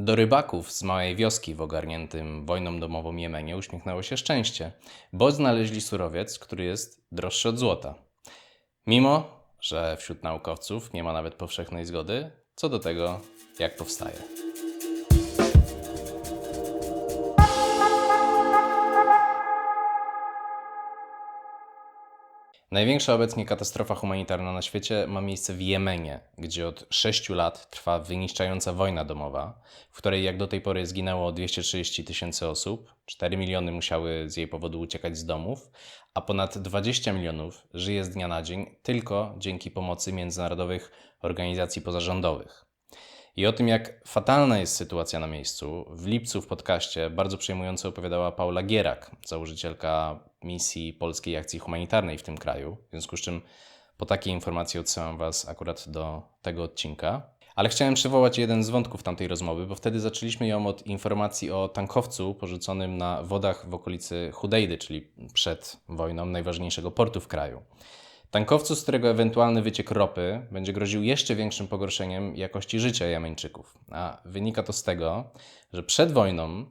Do rybaków z małej wioski w ogarniętym wojną domową Jemenie uśmiechnęło się szczęście, bo znaleźli surowiec, który jest droższy od złota. Mimo, że wśród naukowców nie ma nawet powszechnej zgody co do tego, jak powstaje. Największa obecnie katastrofa humanitarna na świecie ma miejsce w Jemenie, gdzie od 6 lat trwa wyniszczająca wojna domowa, w której jak do tej pory zginęło 230 tysięcy osób, 4 miliony musiały z jej powodu uciekać z domów, a ponad 20 milionów żyje z dnia na dzień tylko dzięki pomocy międzynarodowych organizacji pozarządowych. I o tym, jak fatalna jest sytuacja na miejscu, w lipcu w podcaście bardzo przejmująco opowiadała Paula Gierak, założycielka misji Polskiej Akcji Humanitarnej w tym kraju. W związku z czym po takiej informacji odsyłam Was akurat do tego odcinka. Ale chciałem przywołać jeden z wątków tamtej rozmowy, bo wtedy zaczęliśmy ją od informacji o tankowcu porzuconym na wodach w okolicy Hudejdy, czyli przed wojną najważniejszego portu w kraju. Tankowcu, z którego ewentualny wyciek ropy będzie groził jeszcze większym pogorszeniem jakości życia Jemeńczyków. A wynika to z tego, że przed wojną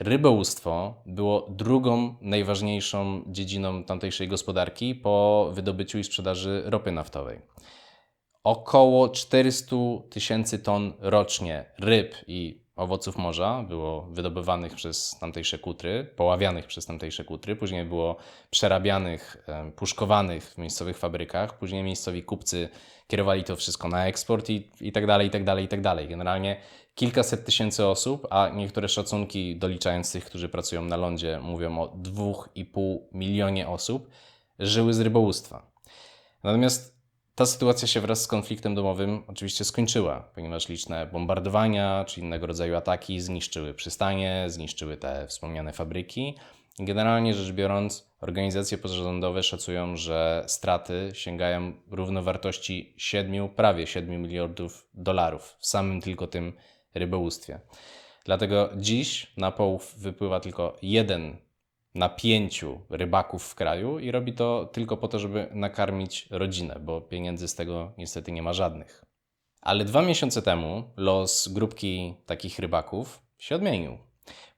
rybołówstwo było drugą najważniejszą dziedziną tamtejszej gospodarki po wydobyciu i sprzedaży ropy naftowej. Około 400 tysięcy ton rocznie ryb i owoców morza było wydobywanych przez tamtejsze kutry, poławianych przez tamtejsze kutry, później było przerabianych, puszkowanych w miejscowych fabrykach, później miejscowi kupcy kierowali to wszystko na eksport i, i tak dalej, i tak dalej, i tak dalej. Generalnie kilkaset tysięcy osób, a niektóre szacunki doliczając tych, którzy pracują na lądzie, mówią o 2,5 milionie osób, żyły z rybołówstwa. Natomiast ta sytuacja się wraz z konfliktem domowym oczywiście skończyła, ponieważ liczne bombardowania czy innego rodzaju ataki zniszczyły przystanie, zniszczyły te wspomniane fabryki. Generalnie rzecz biorąc, organizacje pozarządowe szacują, że straty sięgają równowartości 7, prawie 7 miliardów dolarów w samym tylko tym rybołówstwie. Dlatego dziś na połów wypływa tylko jeden na pięciu rybaków w kraju i robi to tylko po to, żeby nakarmić rodzinę, bo pieniędzy z tego niestety nie ma żadnych. Ale dwa miesiące temu los grupki takich rybaków się odmienił,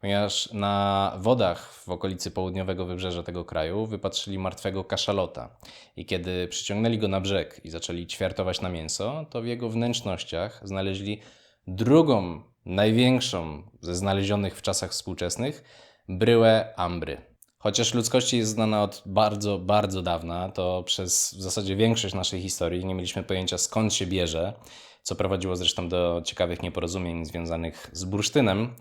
ponieważ na wodach w okolicy południowego wybrzeża tego kraju wypatrzyli martwego kaszalota. I kiedy przyciągnęli go na brzeg i zaczęli ćwiartować na mięso, to w jego wnętrznościach znaleźli drugą, największą ze znalezionych w czasach współczesnych bryłę ambry. Chociaż ludzkości jest znana od bardzo, bardzo dawna, to przez w zasadzie większość naszej historii nie mieliśmy pojęcia skąd się bierze, co prowadziło zresztą do ciekawych nieporozumień związanych z bursztynem.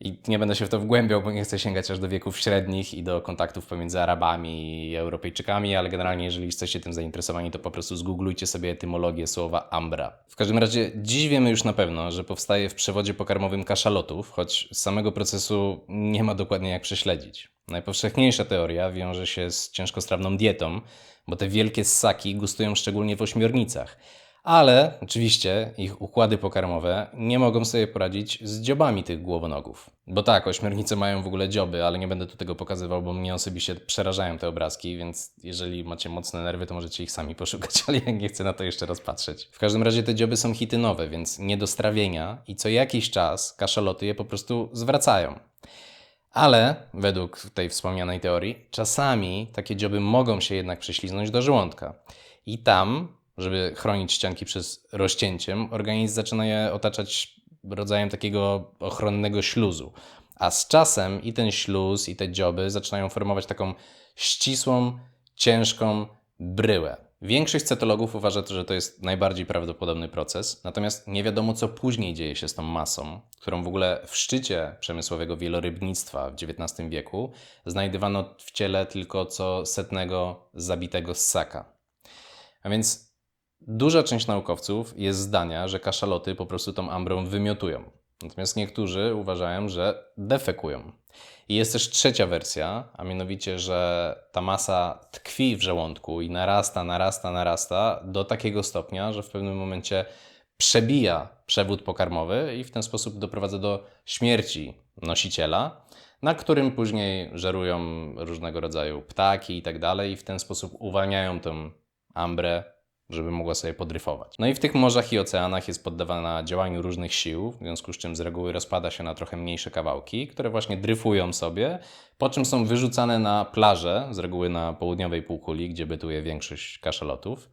I nie będę się w to wgłębiał, bo nie chcę sięgać aż do wieków średnich i do kontaktów pomiędzy Arabami i Europejczykami, ale generalnie, jeżeli jesteście tym zainteresowani, to po prostu zgooglujcie sobie etymologię słowa ambra. W każdym razie, dziś wiemy już na pewno, że powstaje w przewodzie pokarmowym kaszalotów, choć samego procesu nie ma dokładnie jak prześledzić. Najpowszechniejsza teoria wiąże się z ciężkostrawną dietą, bo te wielkie ssaki gustują szczególnie w ośmiornicach. Ale oczywiście ich układy pokarmowe nie mogą sobie poradzić z dziobami tych głowonogów. Bo tak, ośmiornice mają w ogóle dzioby, ale nie będę tu tego pokazywał, bo mnie osobiście przerażają te obrazki, więc jeżeli macie mocne nerwy, to możecie ich sami poszukać, ale ja nie chcę na to jeszcze raz patrzeć. W każdym razie te dzioby są hitynowe, więc nie do strawienia i co jakiś czas kaszaloty je po prostu zwracają. Ale według tej wspomnianej teorii, czasami takie dzioby mogą się jednak prześliznąć do żołądka. I tam żeby chronić ścianki przed rozcięciem, organizm zaczyna je otaczać rodzajem takiego ochronnego śluzu. A z czasem i ten śluz, i te dzioby zaczynają formować taką ścisłą, ciężką bryłę. Większość cetologów uważa, że to jest najbardziej prawdopodobny proces, natomiast nie wiadomo, co później dzieje się z tą masą, którą w ogóle w szczycie przemysłowego wielorybnictwa w XIX wieku znajdywano w ciele tylko co setnego zabitego ssaka. A więc Duża część naukowców jest zdania, że kaszaloty po prostu tą ambrą wymiotują. Natomiast niektórzy uważają, że defekują. I jest też trzecia wersja, a mianowicie, że ta masa tkwi w żołądku i narasta, narasta, narasta do takiego stopnia, że w pewnym momencie przebija przewód pokarmowy i w ten sposób doprowadza do śmierci nosiciela, na którym później żerują różnego rodzaju ptaki i tak dalej, i w ten sposób uwalniają tą ambrę żeby mogła sobie podryfować. No i w tych morzach i oceanach jest poddawana działaniu różnych sił, w związku z czym z reguły rozpada się na trochę mniejsze kawałki, które właśnie dryfują sobie, po czym są wyrzucane na plaże, z reguły na południowej półkuli, gdzie bytuje większość kaszalotów.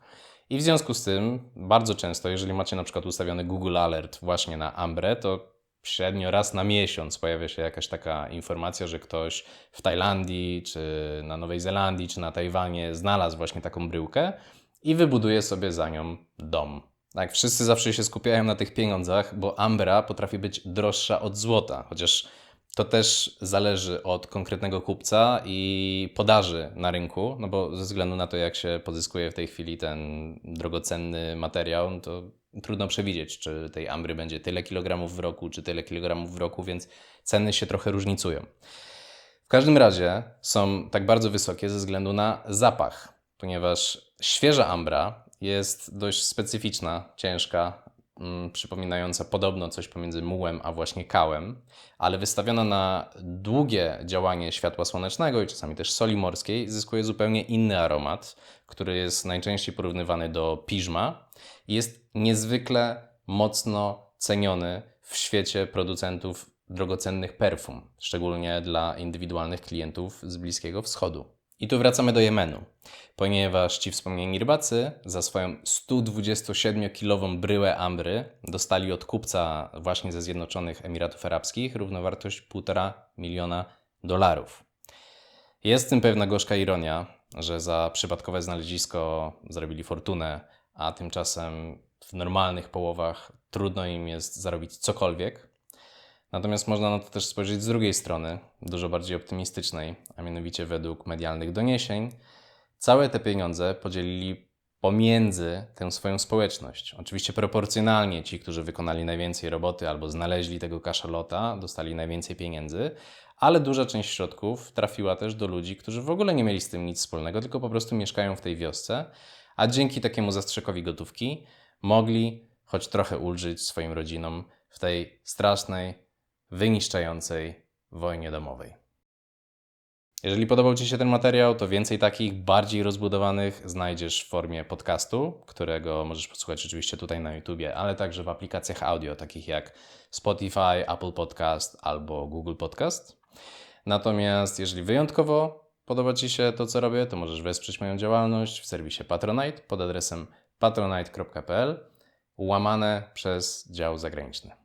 I w związku z tym bardzo często, jeżeli macie na przykład ustawiony Google Alert właśnie na ambrę, to średnio raz na miesiąc pojawia się jakaś taka informacja, że ktoś w Tajlandii, czy na Nowej Zelandii, czy na Tajwanie znalazł właśnie taką bryłkę i wybuduje sobie za nią dom. Tak, wszyscy zawsze się skupiają na tych pieniądzach, bo ambra potrafi być droższa od złota, chociaż to też zależy od konkretnego kupca i podaży na rynku, no bo ze względu na to, jak się pozyskuje w tej chwili ten drogocenny materiał, no to trudno przewidzieć, czy tej ambry będzie tyle kilogramów w roku, czy tyle kilogramów w roku, więc ceny się trochę różnicują. W każdym razie są tak bardzo wysokie ze względu na zapach, ponieważ świeża ambra jest dość specyficzna, ciężka, mm, przypominająca podobno coś pomiędzy mułem a właśnie kałem, ale wystawiona na długie działanie światła słonecznego i czasami też soli morskiej, zyskuje zupełnie inny aromat, który jest najczęściej porównywany do piżma i jest niezwykle mocno ceniony w świecie producentów drogocennych perfum, szczególnie dla indywidualnych klientów z Bliskiego Wschodu. I tu wracamy do Jemenu, ponieważ ci wspomnieni rybacy za swoją 127-kilową bryłę ambry dostali od kupca właśnie ze Zjednoczonych Emiratów Arabskich równowartość 1,5 miliona dolarów. Jest w tym pewna gorzka ironia, że za przypadkowe znalezisko zrobili fortunę, a tymczasem w normalnych połowach trudno im jest zarobić cokolwiek. Natomiast można na to też spojrzeć z drugiej strony, dużo bardziej optymistycznej, a mianowicie według medialnych doniesień, całe te pieniądze podzielili pomiędzy tę swoją społeczność. Oczywiście proporcjonalnie ci, którzy wykonali najwięcej roboty albo znaleźli tego kaszalota, dostali najwięcej pieniędzy, ale duża część środków trafiła też do ludzi, którzy w ogóle nie mieli z tym nic wspólnego, tylko po prostu mieszkają w tej wiosce, a dzięki takiemu zastrzekowi gotówki mogli choć trochę ulżyć swoim rodzinom w tej strasznej, wyniszczającej wojnie domowej. Jeżeli podobał Ci się ten materiał, to więcej takich bardziej rozbudowanych znajdziesz w formie podcastu, którego możesz posłuchać oczywiście tutaj na YouTubie, ale także w aplikacjach audio takich jak Spotify, Apple Podcast albo Google Podcast. Natomiast jeżeli wyjątkowo podoba Ci się to, co robię, to możesz wesprzeć moją działalność w serwisie Patronite pod adresem patronite.pl łamane przez dział zagraniczny.